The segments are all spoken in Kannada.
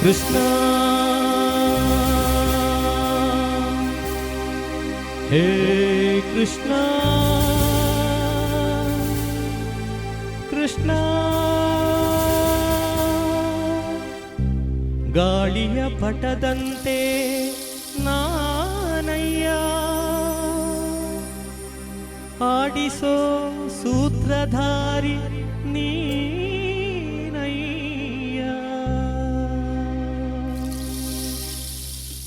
ಕೃಷ್ಣ ಹೇ ಕೃಷ್ಣ ಕೃಷ್ಣ ಗಾಳಿಯ ಪಟದಂತೆ ನಾನಯ್ಯ ಆಡಿಸೋ ಸೂತ್ರಧಾರಿ ನೀನಯ್ಯ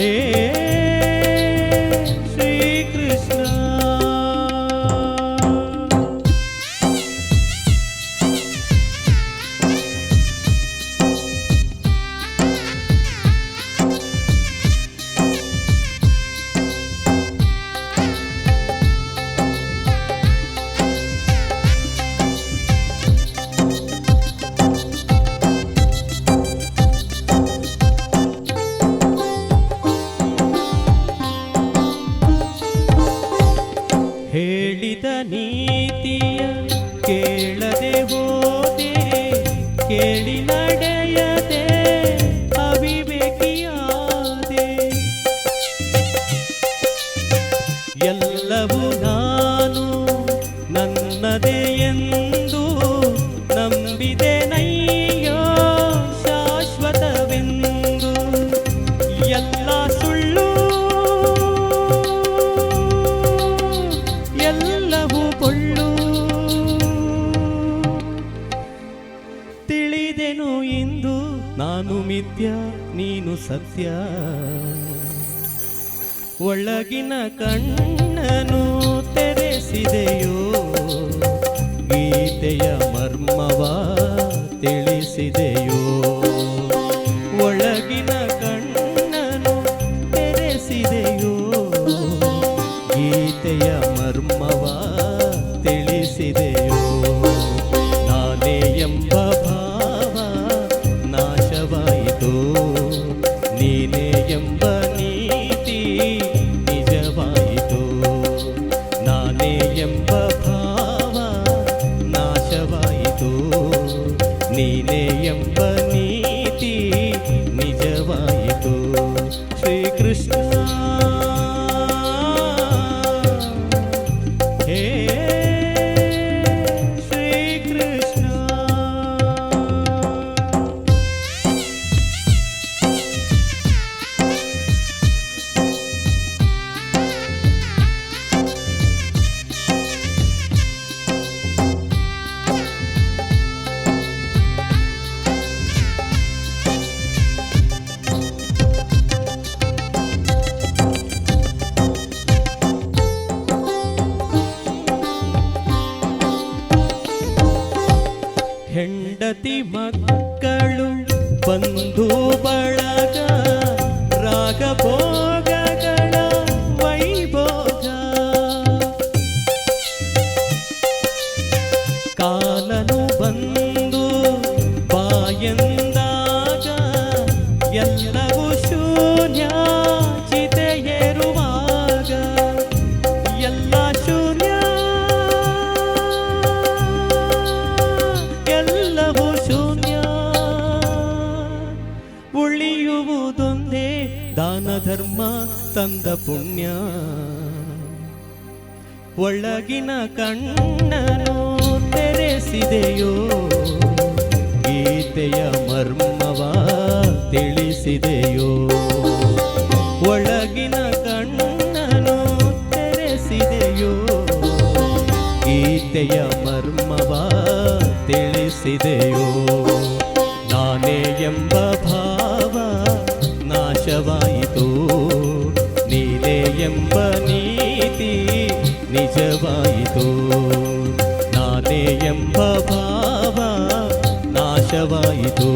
Ei. ಸತ್ಯ. ಒಳಗಿನ ಕಣ್ಣನು ತೆರೆಸಿದೆಯೋ ಗೀತೆಯ ಮರ್ಮವ ತಿಳಿಸಿದೆಯೋ. ಒಳಗಿನ ಕಣ್ಣನು ತೆರೆಸಿದೆಯೋ ಗೀತೆಯ ಮರ್ಮವ ತಿಳಿಸಿದೆಯೋ. Görüşürüz. ಬಂಧು ಬಳಗ ರಾಗ ಭೋಗಗಳ ವೈಭೋಗ ಕಾಲನು ಬಂದು ದಾನ ಧರ್ಮ ತಂದ ಪುಣ್ಯ. ಒಳಗಿನ ಕಣ್ಣನು ತೆರೆಸಿದೆಯೋ, ಗೀತೆಯ ಮರ್ಮವ ತಿಳಿಸಿದೆಯೋ. ಒಳಗಿನ ಕಣ್ಣನು ತೆರೆಸಿದೆಯೋ, ಗೀತೆಯ ಮರ್ಮವ ತಿಳಿಸಿದೆಯೋ. ಎಂಬ ನೀತಿ ನಿಜವಾಯಿತು ನಾನೇ ಎಂಬ ಭಾವ ನಾಶವಾಯಿತು